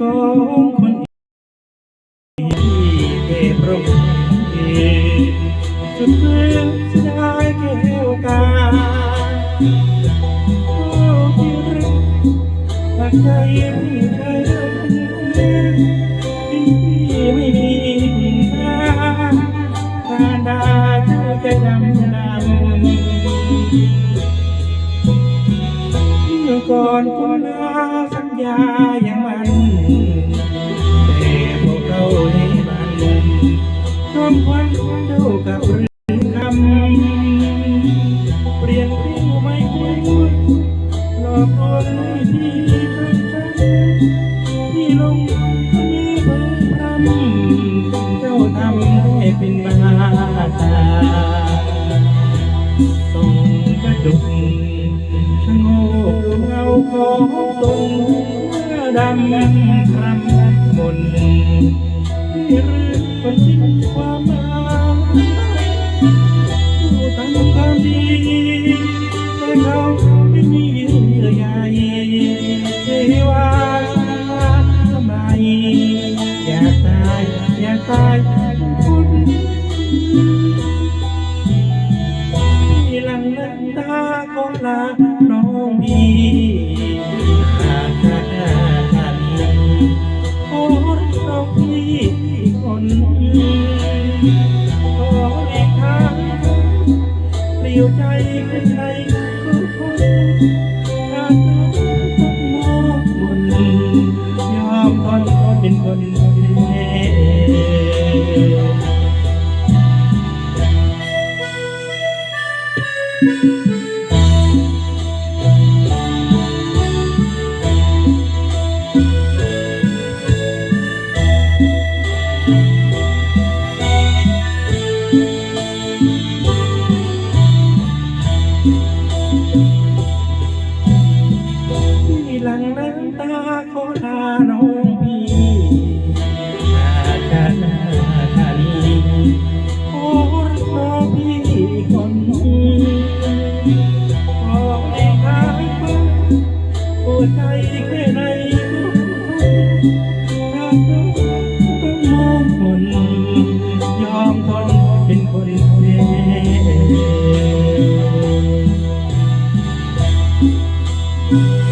ของคนที่เทพระมูลสุดเพื่อจะได้แก้วกาโอ้ที่รักหากใจไม่เคยที่ไม่มีค่าการดาเจ้าจะดำดำก่อนคนนั้น สัญญาอย่างมันแต่พวกเราได้บันชมควันเท่ากับเรื่องคำเปลี่ยนผิวไม่คุ้นหลอกลวงให้พี่จนช้ำที่ลงมีเพิ่มพรำเจ้าทำให้เป็นบ้าตาส่งกระดุกชะโงกดูเงาของ ดำครำมนที่รื้อคนสิ้นความหมายผู้ทำความดีแต่เขาไม่มีเยื่อใยเทวาสมัยอยากตายอยากตายคุณที่หลังน้ำตาของลาน้องพี่ ยวใจขึ้นใครก็คนถ้าเธอต้องมองมนยามตอนก็เป็นคน Thank you. ขอลาน้องพี่อาจารย์ธานีขอรักน้องพี่คนขอให้ทางฟ้าปวดใจแค่ไหนถ้าเธอต้องมองคนยอมทนเป็นคนแพ้เ